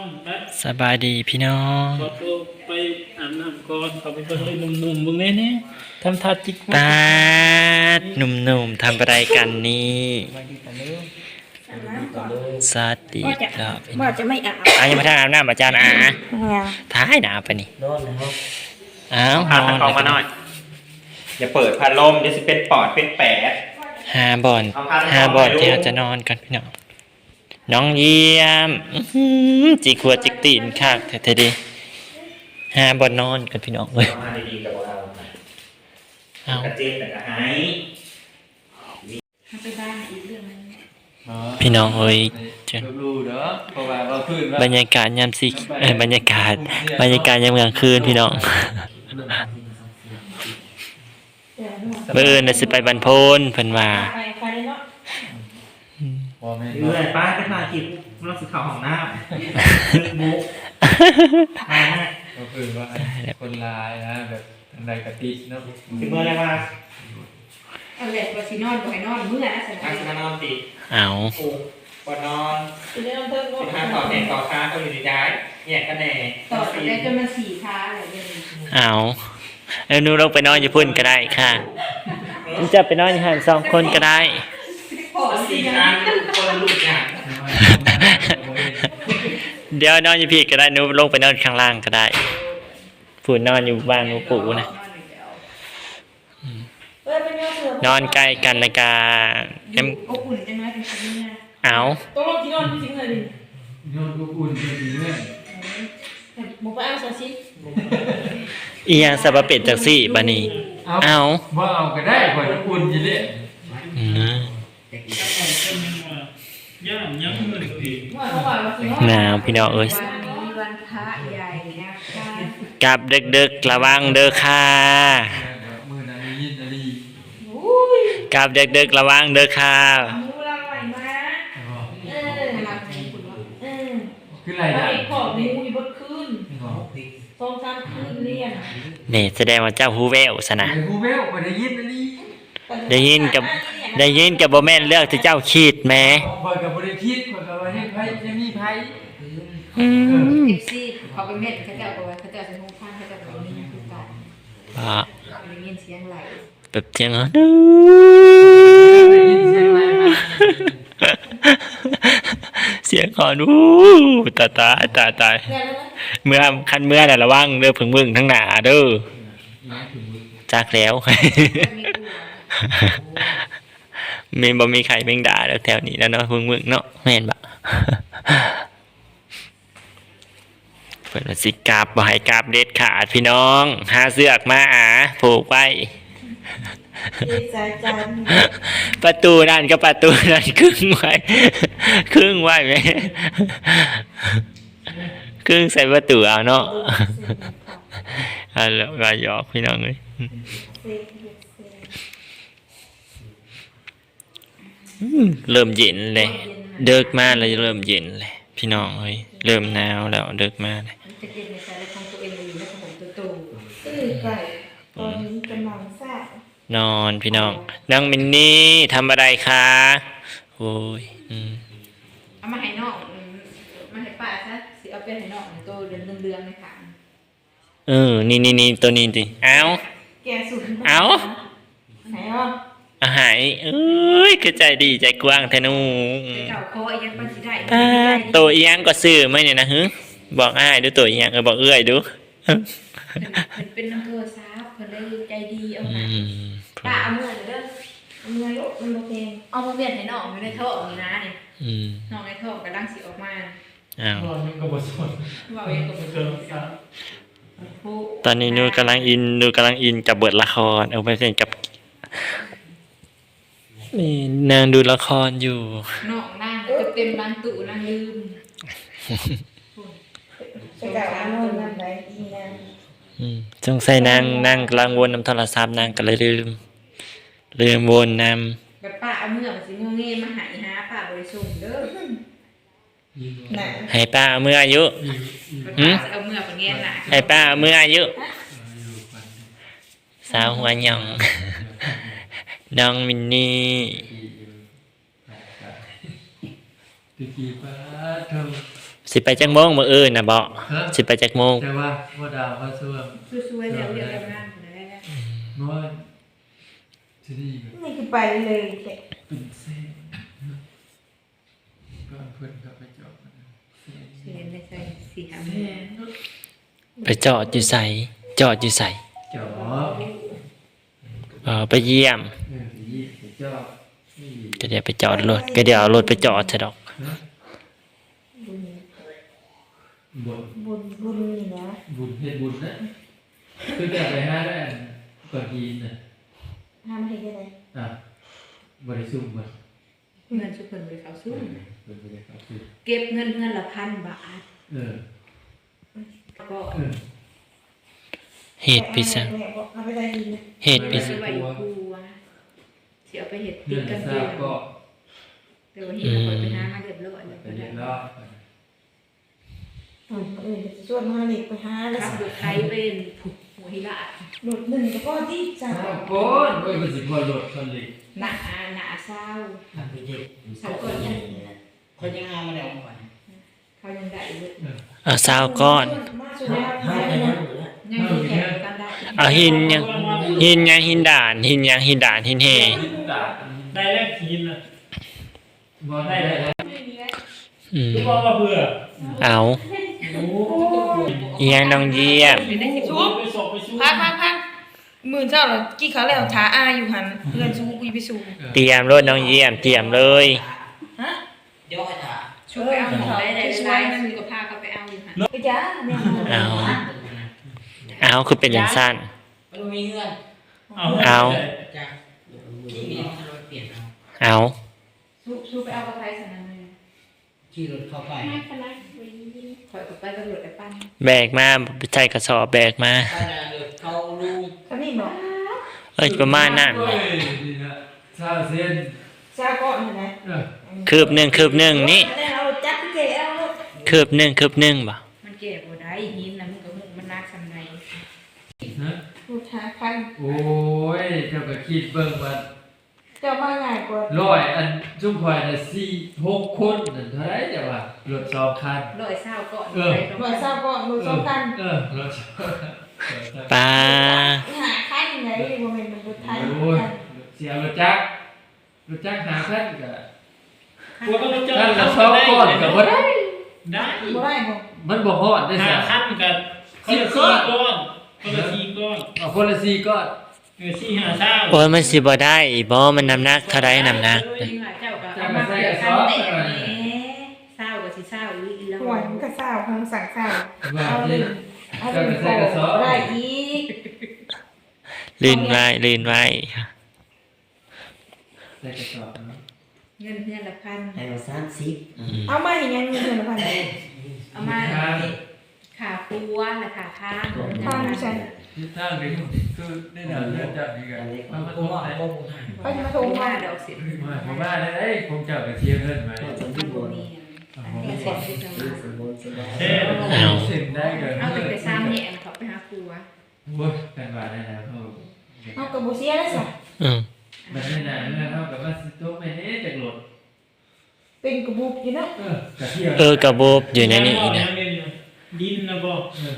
องไปสบายดีพี่น้องขอตัวไปอาบน้ำก่อนเขาไปเบิ่งเลยหนุ่มๆเบิ่งแน่นี่ทำท่าจิกตาดหนุ่มๆทำอะไรกันนี่มาดีกันเด้อสวัสดีครับพี่น้ว่าองจะไม่อาบอายังมาทางอาบน้ำอาจารย์อาเนี่ยท้ายหนาไปนี่นอนนะครับอ้าวพาขันออกมาหน่อยอย่าเปิดพัดลมเดี๋ยวจะเป็นปอดเป็นแผลหาบอลเอาผ้าพันคอหาบอลไปลูกที่เราจะนอนกันพี่น้อง น้องเยี่ยมอื้อหือจิกหัวจิกตีนคักเถอะดีหาบอลนอนกันพี่น้องเว้ยเอามาดีๆกับเราเอากระเจี๊ยบแต่กระหายไปบ้านอีกเรื่องนึงพี่น้องเอ้ยเจอรู้เด้อเพราะว่าเราขึ้นว่าบรรยากาศยามสีเอ้ยบรรยากาศ บรรยากาศยามกลางคืนพี่น้องเมื่ออื่นน่ะสิไปบันโพนเพิ่นว่า ไปไปเลยเนาะ พอแม่เรื่อยป้าก็มากินเราสึกข่าวของหน้ามุกมาก็คือว่าคนลายนะแบบทันใดกะติเนาะถึงเมื่อไรมาเอาแหละว่าสินอนบ่ให้นอนเมื่อนะสันทางมานอนติเอาปูปอนอนสิเริ่มเพิ่มสิบห้าต่อแหน่ต่อค้าก็อยู่ในย้ายเนี่ยก็แหน่ต่อได้จนมันสี่ค้าอะไรเดี๋ยวนี้เอาเออหนูลงไปนอนอยู่พุ่นก็ได้ค่ะหนูจะไปนอนอยู่หันสองคนก็ได้พอสิสี่ยังครั้ง คนละลูกอย่างเดี๋ยวนอนอยู่พี่ก็ได้หนูลงไปนอนข้างล่างก็ได้ผู้นอนอยู่บ้านหนูปู่นะเออเป็นเรื่องเสือนอนใกล้กันนะกาเอ็มอบอุ่นจังเลยเป็นคนนี้นะเอาต้องลงที่นอนจริงๆเลยดิโยนกูอุ่นจริงๆเนี่ยหมูไปเอาซอสซิอีหยังสะบะเป็ดจากซี่บานีเอาว่าเอาก็ได้ข่อยจะอุ่นอยู่เนี่ยอืม ย่ามยังเงินอีกว่าเขาบอกว่าสิหนาวพี่น้องเอ้ยวันพระใหญ่นะคะกลับดึกๆระวังเด้อค่ะมือนั้นยินนากลับดึกๆระวังเด้อค่ะหมูรังไหวมาเออรังไหนคุณวะเออคือไรไอ้ดังขอบหมูอยู่บนคืนสองสามคืนเรียนนี่แสดงว่าเจ้าฮูเวลซะนะไอ้กูเวลได้ยินนาลีได้ยินกับได้ยินกับโบแมนเลือกที่เจ้าคิดแหม ข่อยกับบริคิดข่อยกับว่ายังไพ่ยังมีไพ่อืมเอฟซีเขาไปเม็ดเขาจะเอาไปเขาจะเอาใส่หูฟังเขาจะเอาไปนี่คือกันบ่ได้ยินเสียงไหลแบบเสียงได้ยินเสียงอะไรมาเสียงก่อนอู้ตาตายตายตายแล้วนะเมื่อคันเมื่อน่ะระวังเด้อผึ่งมึงทั้งหน้าเด้อจักแล้ว มีบ่มีใครแม่งด่าแล้วแถวนี้แล้วเนาะพึ่งมึงเนาะแม่นบะเปิดว่าสิกราบบ่ให้กราบเด็ดขาดพี่น้องหาเสือกมาอาผูกไว้ดีใจจังประตูนั่นก็ประตูนั่นครึ่งไว้ครึ่งไว้ไหมครึ่งใส่ประตูเอาเนาะอันแล้วก็หยอกพี่น้องเลยอืม เริ่มเย็นเลย เดิกมาเลยเริ่มเย็นเลย พี่น้องเฮ้ยเริ่มหนาวแล้วเดิกมาเลยจะเก็บในใจของตัวเองอยู่ในของตัวโตตื่นไก่ตอนนี้กำลังแซ่บนอนพี่น้องน้องมินนี่ทำอะไรคะโอ้ยอืมเอามาให้นอกมาให้ป้าซะสิเอาไปให้นอกตัวเดือนเดือนๆเลยค่ะเออนี่นี่นี่ตัวนี้ดิเอาแกสุดเอาไหนอะ อาหายเอ้ยคือใจดีใจกว้างแท้หนูเก่าคอยังปันสิได้ตาตัวเอียงก็ซื้อไหมเนี่ยนะฮึบอกอ้ายดูตัวเอียงเออบอกเอื้อยดูเป็นน้ำเกลือซับคนได้ใจดีเอาอืหนมาป้าเอาเมื่อเด้อเอาเมื่อลูกมันโอเคเอามาเวียนให้น้องอยู่ในท่อนี่นะนี่อืมน้องในท่อกำลังสิออกมาอ้าวนอนยังกบสนว่าเองก็บ่เกินสามตอนนี้หนูกำลังอินหนูกำลังอินกับบทละครเอาไปเป็นกับ นี่นางดูละครอยู่น้องนั่งจะเต็มร้านตู่นั่งลืมไปกับอานนท์นั่นไหนอีนั่นอืมสงสัยนางนางกำลังวนนำโทรศัพท์นางก็เลยลืม ลืมวนนแบบป้าเอาเมื่อมาสิงงเงมาหายหาป้าบริสุทธิ์เด้อน่ะำให้ป้าเอามื่ออายุหืมป้าจะเอาเมื่อไปเงี้ยน่ะให้ป้าเอามื่ออายุสาวหัวหยอง น้องมินนี่สิไปแจักโมงมื้ออื่นนะบ่ฮะสิไปแจักโมงแต่ว่าว่าดาวว่าช่วงช่วยๆแล้วเรียกแล้วงานแล้วเมื่อที่นี่นี่คือไปเลยแค่เป็นเส้นก็เพื่อนก็ไปจอดมันเส้นเสียในใจสีหาเส้นไปจอดอยู่ไสจอดอยู่ไสจอด เออไปเยี่ยม ก็เดี๋ยวไปจอดรถก็เดี๋ยวเอารถไปจอดซะดอก บุญบุญบุญบุญนี่นะบุญเฮ็ดบุญนะคือจะไปห้าได้ก่อนยีนน่ะห้ามให้ได้เลยอะบริสุทธิ์บ่เงินทุกคนไปเขาสู้เป็นไปได้ครับคือเก็บเงินเงินละพันบาทเออก็ เออ เหตุพิเศษแม่บอกเอาไปได้ดีนะเหตุพิเศไปษไหวครูอะเสียไปเห็ดติเงิดนกันทเดืราอบนก็แต่วันนี้เราไปหามาเรียบร้อยแล้วไปก็เรีได้ยนรอบอืมเออชวนมาเด็กไปหาแล้วขับรถไทยเป็นผูกหัวหิละหลุดหนึ่งแล้วก็ที่จะสามคนโอ้ยมันสิพอรถคนเล็กหนาหนาเศร้า ทำไปเด็กเขาคนยังคนยังเอามาแล้วก่อนเขายังได้เลยเอาซาวก้อน มาชวนแล้วห้าหาไปเงินั่นงเหลือ ยังมีแข่งกันได้เอาหินยังหินยังหินด่านหินยังหินด่านหินเฮได้แลกทีมนะบ่ได้ได้แล้วอืมรู้ว่าว่าเพื่อเอาโอ้อีหยังน้องเยี่ยมชุบไปสอบไปชุบพักพักพักหมื่นเจ้าเหรอกี่เขาแล้วท้าอาอยู่หันเพื่อนสู้กูไปสู้เตรียมรถน้องเยี่ยมเตรียมเลยฮะเดี๋ยวให้ถามช่วยเอาของได้ได้ได้ซื้อกับผ้าก็ไปเอาอยู่ค่ะไปจ้าแม่เอา เอาคือเป็นอย่างสั้น มันมีเงื่อนเอาเอา จ้ะที่มีรถเปลี่ยนเอาเอาสู้สู้ไปเอากับไทยสนั่นเลยขี่รถเข้าไปคอยกับไปตำรวจไปปั้นแบกมาใส่กระสอบแบกมาถ้าจะเดือดเขาลุงเขานี่บอกเอ้ยประมาณนั้นโอ้ยนี่นะชาวเส้นเจ้าก่อนเห็นไหมเออคืบหนึ่งคืบหนึ่งนี่ เอาจับพี่เก๋เอาคืบหนึ่งคืบหนึ่งบ่มันเก็บบ่ได้หินนะมันก็มุมันนักสันใด นะ ดูท้าคันโอ้ยเจ้าก็คิดเบิ่งว่าเจ้ามาง่ายกว่าร้อยอันจุ่มพลอยน่ะ4 6คนนั่นเท่าไหร่จ้ะว่ารถสองคันร้อยเศร้าก่อนหน่วยเศร้าก่อนหน่วยสองคันเออรถปลาหาคันยังไงโมเมนต์มันรถไทยโอ้ยเสียรถจักรรถจักรหาคันก็กลัวต้องเจอคันละสองคนก็บ่ได้ได้บ่ได้บ่มันบ่ฮอดได้หาซะขั้นกันคนละสี่ก้อน คนละสี่ก้อนเอาคนละ4ก้อนเออสี่หาเช้าโอ้ยมันสิบ่ได้บ่มันน้ำหนักเท่าไรน้ำหนักจริงว่าเจ้าก็เอามาใส่กันเตะเศร้ากับสิเศร้าอีแล้วหวยมันก็เศร้าคงสั่งเศร้าว่าเอาเลนี่ยเอาเลยโอ้ได้อีกลื่นไว้ลื่นไว้ใส่กระสอบเนาะเงินเพื่อนละพันให้มาสามสิบอืมเอามาอย่างเงี้ยเงินเดือนละพันเอามา ขาปัวและขาข้างข้างฉันทิศทางนี้คือได้ดาวเลือดจับนี่กัอันนนี้มันก็ก็ต้ต้อองงว่าได้ก็บุญให้ไปมาตส่รงงมาว่าดอกสิมาผมว่าได้ไอ้ผมจับกับเทียมเงินไว้ก็จนมัที่นบุบ่ญมีผมอันนี้เสร็จที่จะมาสมบูรณ์สบายเท่เอาสิ่งได้เกินเอาจะไปสร้างเนี่ยเขาไปหาครูวะโอ้ยกันว่าได้แล้วเขาเอากับบุเซียแล้วสิอืมมันไม่นานเมื่อเท่ากับว่าสิโต๊ะไม่เน้จากหลดเป็นกระบุกอยู่เนาะเออกระเทียมเออกระบบอยู่ในนี้นะ ดินนะบ่เออ